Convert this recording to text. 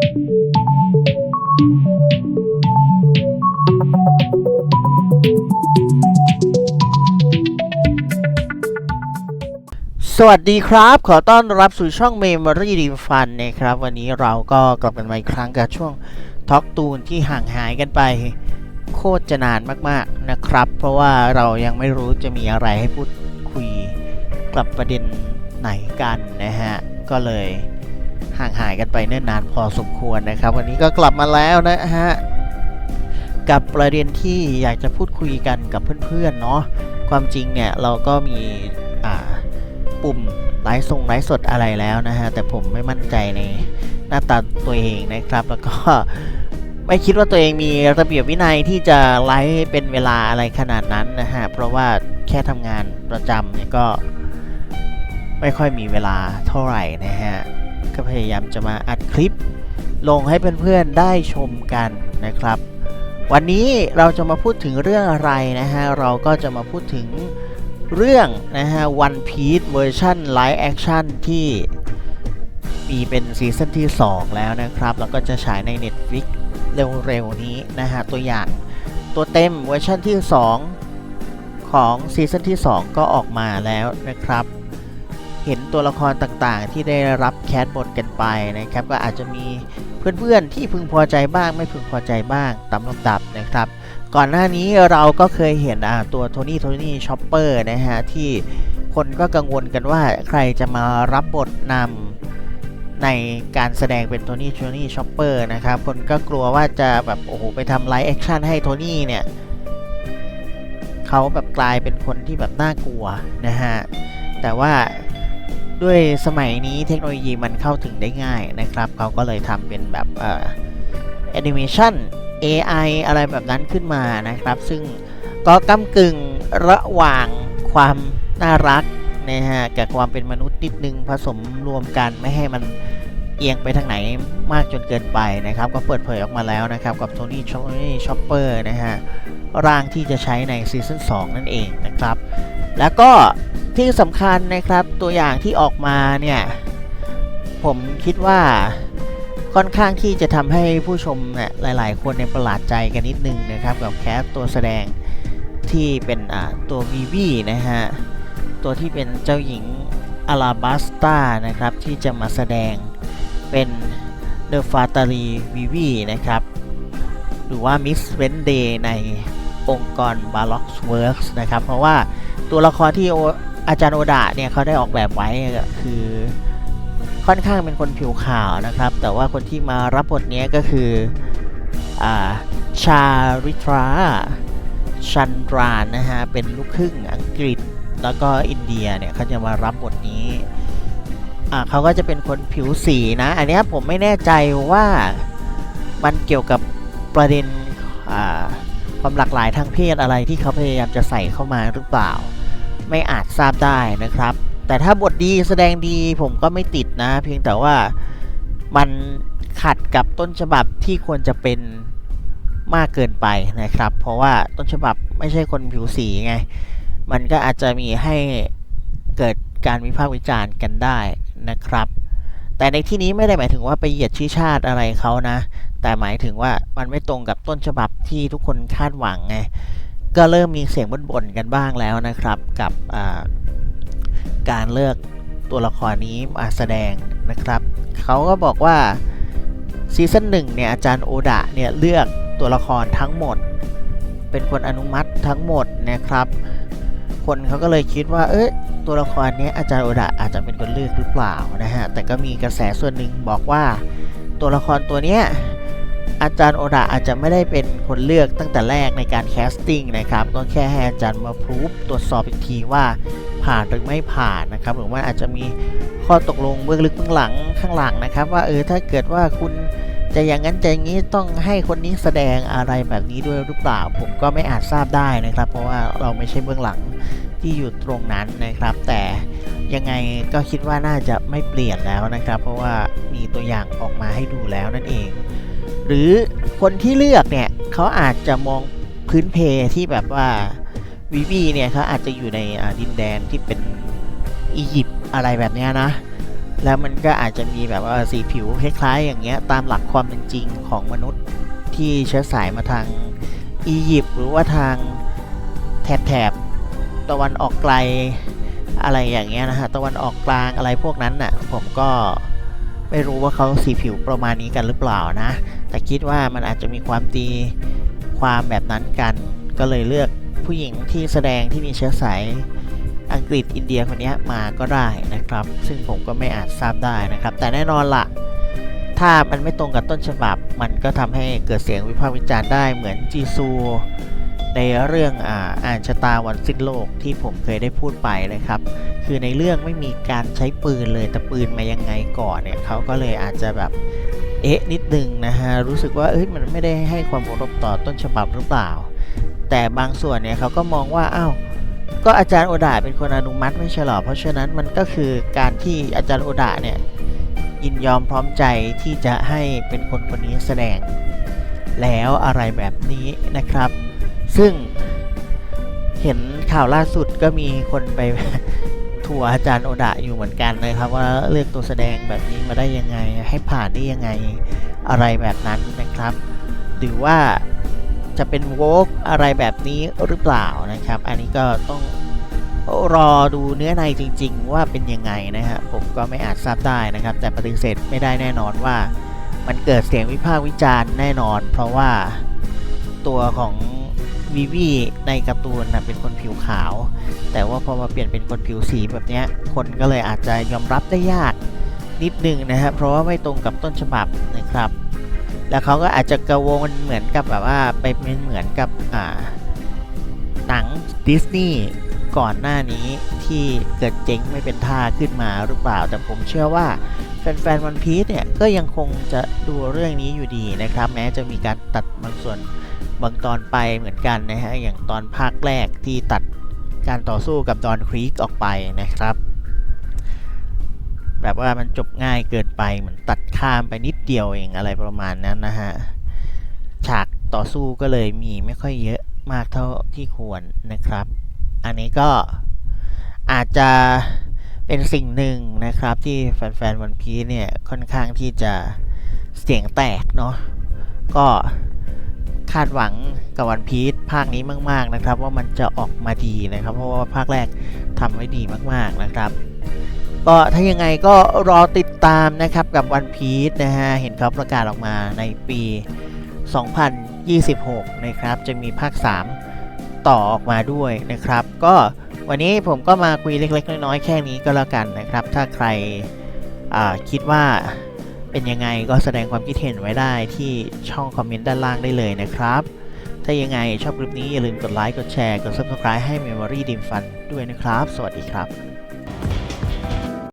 สวัสดีครับ ขอต้อนรับสู่ช่อง Memory d e f u n นะครับ วันนี้เราก็กลับกันมาอีกครั้งกับช่วงทอ k ตูนที่ห่างหายกันไป โคตรจะนานมากๆนะครับ เพราะว่าเรายังไม่รู้จะมีอะไรให้พูดคุยกับประเด็นไหนกันนะฮะ ก็เลย ห่างหายกันไปเนิ่นนานพอสมควรนะครับ วันนี้ก็กลับมาแล้วนะฮะกับประเด็นที่อยากจะพูดคุยกันกับเพื่อนๆเนาะความจริงเนี่ยเราก็มีปุ่มไลฟ์ทรงไลฟ์สดอะไรแล้วนะฮะแต่ผมไม่มั่นใจในหน้าตาตัวเองนะครับ แล้วก็ไม่คิดว่าตัวเองมีระเบียบวินัยที่จะไลฟ์เป็นเวลาอะไรขนาดนั้นนะฮะเพราะว่าแค่ทำงานประจำเนี่ยก็ไม่ค่อยมีเวลาเท่าไหร่นะฮะ ก็พยายามจะมาอัดคลิป ลงให้เพื่อนๆได้ชมกันนะครับ วันนี้เราจะมาพูดถึงเรื่องอะไรนะฮะ เราก็จะมาพูดถึงเรื่องนะฮะ One Piece เวอร์ชันไลฟ์แอคชั่นที่มีเป็นซีซั่นที่ 2 แล้วนะครับ แล้วก็จะฉายใน Netflix เร็วๆนี้นะฮะ ตัวอย่างตัวเต็มเวอร์ชันที่ 2 ของซีซั่นที่ 2 ก็ออกมาแล้วนะครับ เห็นตัวละครต่างๆ ที่ได้รับแคสบทกันไปนะครับ ก็อาจจะมีเพื่อนๆที่พึงพอใจบ้างไม่พึงพอใจบ้างตามลำดับนะครับ ก่อนหน้านี้เราก็เคยเห็นตัวโทนี่โทนี่ชอปเปอร์นะฮะที่คนก็กังวลกันว่าใครจะมารับบทนำในการแสดงเป็นโทนี่โทนี่ชอปเปอร์นะครับ คนก็กลัวว่าจะแบบโอ้โหไปทำไลฟ์แอคชั่นให้โทนี่เนี่ยเขาแบบกลายเป็นคนที่แบบน่ากลัวนะฮะแต่ว่า ด้วยสมัยนี้เทคโนโลยีมันเข้าถึงได้ง่ายนะครับเขาก็เลยทำเป็นแบบเอ่อแอนิเมชัน AI อะไรแบบนั้นขึ้นมานะครับ ซึ่งก็ก้ากึ่งระหว่างความน่ารักนะฮะกับความเป็นมนุษย์นิดนึงผสมรวมกันไม่ให้มันเอียงไปทางไหนมากจนเกินไปนะครับ ก็เปิดเผยออกมาแล้วนะครับ กับโทนี่ชอนี่ชอปเปอร์นะฮะร่างที่จะใช้ในซีซั่น2นั่นเองนะครับ แล้วก็ ที่สำคัญนะครับตัวอย่างที่ออกมาเนี่ยผมคิดว่าค่อนข้างที่จะทำให้ผู้ชมเนี่ยหลาย ๆ คนในประหลาดใจกันนิดนึงนะครับกับแคสตัวแสดงที่เป็นอ่าตัววีวีนะฮะตัวที่เป็นเจ้าหญิงอาราบัสตานะครับที่จะมาแสดงเป็นเดอะฟาตารีวีวีนะครับหรือว่ามิสเวนเดย์ในองค์กรบาล็อกเวิร์กนะครับเพราะว่าตัวละครที่ อาจารย์โอดะเนี่ยเขาได้ออกแบบไว้คือค่อนข้างเป็นคนผิวขาวนะครับ แต่ว่าคนที่มารับบทนี้ก็คืออชาริทราชันดรานนะฮะ เป็นลูกครึ่งอังกฤษแล้วก็อินเดียเนี่ยเขาจะมารับบทนี้เขาก็จะเป็นคนผิวสีนะ อันนี้ผมไม่แน่ใจว่ามันเกี่ยวกับประเด็นความหลากหลายทางเพศอะไรที่เขาพยายามจะใส่เข้ามาหรือเปล่า ไม่อาจทราบได้นะครับ แต่ถ้าบทดีแสดงดีผมก็ไม่ติดนะ เพียงแต่ว่ามันขัดกับต้นฉบับที่ควรจะเป็นมากเกินไปนะครับ เพราะว่าต้นฉบับไม่ใช่คนผิวสีไง มันก็อาจจะมีให้เกิดการวิพากษ์วิจารณ์กันได้นะครับ แต่ในที่นี้ไม่ได้หมายถึงว่าไปเหยียดชี้ชาติอะไรเขานะ แต่หมายถึงว่ามันไม่ตรงกับต้นฉบับที่ทุกคนคาดหวังไง ก็เริ่มมีเสียงบ่นๆกันบ้างแล้วนะครับกับการเลือกตัวละครนี้มาแสดงนะครับเขาก็บอกว่าซีซั่นหนึ่งเนี่ยอาจารย์โอดะเนี่ยเลือกตัวละครทั้งหมด เป็นคนอนุมัติทั้งหมดนะครับ คนเขาก็เลยคิดว่าเอ้ยตัวละครนี้อาจารย์โอดะอาจจะเป็นคนเลือกหรือเปล่านะฮะแต่ก็มีกระแสส่วนหนึ่งบอกว่าตัวละครตัวเนี้ย อาจารย์โอดะอาจจะไม่ได้เป็นคนเลือกตั้งแต่แรกในการแคสติ้งนะครับ ก็แค่ให้อาจารย์มาพรูฟตรวจสอบอีกทีว่าผ่านหรือไม่ผ่านนะครับ หรือว่าอาจจะมีข้อตกลงเบื้องลึกเบื้องหลังข้างหลังนะครับ ว่าเออถ้าเกิดว่าคุณจะอย่างนั้นจะอย่างนี้ต้องให้คนนี้แสดงอะไรแบบนี้ด้วยหรือเปล่า ผมก็ไม่อาจทราบได้นะครับ เพราะว่าเราไม่ใช่เบื้องหลังที่อยู่ตรงนั้นนะครับ แต่ยังไงก็คิดว่าน่าจะไม่เปลี่ยนแล้วนะครับ เพราะว่ามีตัวอย่างออกมาให้ดูแล้วนั่นเอง หรือคนที่เลือกเนี่ยเขาอาจจะมองพื้นเพที่แบบว่าวีวีเนี่ยเขาอาจจะอยู่ในดินแดนที่เป็นอียิปต์อะไรแบบนี้นะ แล้วมันก็อาจจะมีแบบว่าสีผิวคล้ายๆอย่างเงี้ยตามหลักความเป็นจริงของมนุษย์ที่เชื้อสายมาทางอียิปต์หรือว่าทางแถบแถบตะวันออกไกลอะไรอย่างเงี้ยนะฮะตะวันออกกลางอะไรพวกนั้นน่ะผมก็ไม่รู้ว่าเขาสีผิวประมาณนี้กันหรือเปล่านะ แต่คิดว่ามันอาจจะมีความตีความแบบนั้นกัน ก็เลยเลือกผู้หญิงที่แสดงที่มีเชื้อสายอังกฤษอินเดียคนนี้มาก็ได้นะครับ ซึ่งผมก็ไม่อาจทราบได้นะครับ แต่แน่นอนละถ้ามันไม่ตรงกับต้นฉบับ มันก็ทำให้เกิดเสียงวิพากษ์วิจารณ์ได้เหมือนจีซูในเรื่องอ่าอ่านชะตาวันสิ้นโลกที่ผมเคยได้พูดไปนะครับ คือในเรื่องไม่มีการใช้ปืนเลยแต่ปืนมายังไงก่อนเนี่ยเขาก็เลยอาจจะแบบ เอ๊ะนิดนึงนะฮะรู้สึกว่าเอ้ยมันไม่ได้ให้ความเคารพต่อต้นฉบับหรือเปล่า แต่บางส่วนเนี่ยเขาก็มองว่าอ้าวก็อาจารย์โอดาเป็นคนอนุมัติไม่ใช่หรอเพราะฉะนั้นมันก็คือการที่อาจารย์โอดาเนี่ยยินยอมพร้อมใจที่จะให้เป็นคนคนนี้แสดง แล้วอะไรแบบนี้นะครับ ซึ่งเห็นข่าวล่าสุดก็มีคนไป ทัวร์อาจารย์โอดะอยู่เหมือนกันนะครับว่าเลือกตัวแสดงแบบนี้มาได้ยังไง ให้ผ่านได้ยังไงอะไรแบบนั้นนะครับ หรือว่าจะเป็นโวกอะไรแบบนี้หรือเปล่านะครับ อันนี้ก็ต้องรอดูเนื้อในจริง ๆ ว่าเป็นยังไงนะฮะผมก็ไม่อาจทราบได้นะครับ แต่ปฏิเสธไม่ได้แน่นอนว่า มันเกิดเสียงวิพากษ์วิจารณ์แน่นอน เพราะว่าตัวของ วิวีในการ์ตูนนะเป็นคนผิวขาว แต่ว่าพอมาเปลี่ยนเป็นคนผิวสีแบบนี้คนก็เลยอาจจะยอมรับได้ยากนิดนึงนะครับเพราะว่าไม่ตรงกับต้นฉบับนะครับ แล้วเขาก็อาจจะกระวงเหมือนกับแบบว่าไปเป็นเหมือนกับอ่าหนังดิสนีย์ก่อนหน้านี้ที่เกิดเจ๊งไม่เป็นท่าขึ้นมาหรือเปล่า แต่ผมเชื่อว่าแฟนๆวันพีซเนี่ยก็ยังคงจะดูเรื่องนี้อยู่ดีนะครับ แม้จะมีการตัดบางส่วน บางตอนไปเหมือนกันนะฮะอย่างตอนภาคแรกที่ตัดการต่อสู้กับดอนครีกออกไปนะครับ แบบว่ามันจบง่ายเกินไปเหมือนตัดข้ามไปนิดเดียวเองอะไรประมาณนั้นนะฮะฉากต่อสู้ก็เลยมีไม่ค่อยเยอะมากเท่าที่ควรนะครับ อันนี้ก็อาจจะเป็นสิ่งหนึ่งนะครับที่แฟนๆวันพีเนี่ยค่อนข้างที่จะเสียงแตกเนาะก็ คาดหวังกับวันพีชภาคนี้มาก ๆนะครับ ว่ามันจะออกมาดีนะครับ เพราะว่าภาคแรกทำไว้ดีมากๆนะครับ ก็ถ้ายังไงก็รอติดตามนะครับกับวันพีชนะฮะเห็นเขาประกาศออกมาในปี 2026 นะครับ จะมีภาค 3 ต่อออกมาด้วยนะครับ ก็วันนี้ผมก็มาคุยเล็ก ๆ น้อยๆแค่นี้ก็แล้วกันนะครับ ถ้าใครคิดว่า เป็นยังไงก็แสดงความคิดเห็นไว้ได้ที่ช่องคอมเมนต์ด้านล่างได้เลยนะครับ ถ้ายังไงชอบคลิปนี้อย่าลืมกดไลค์ กดแชร์ กด subscribe ให้ Memory Dim Fun ด้วยนะครับ สวัสดีครับ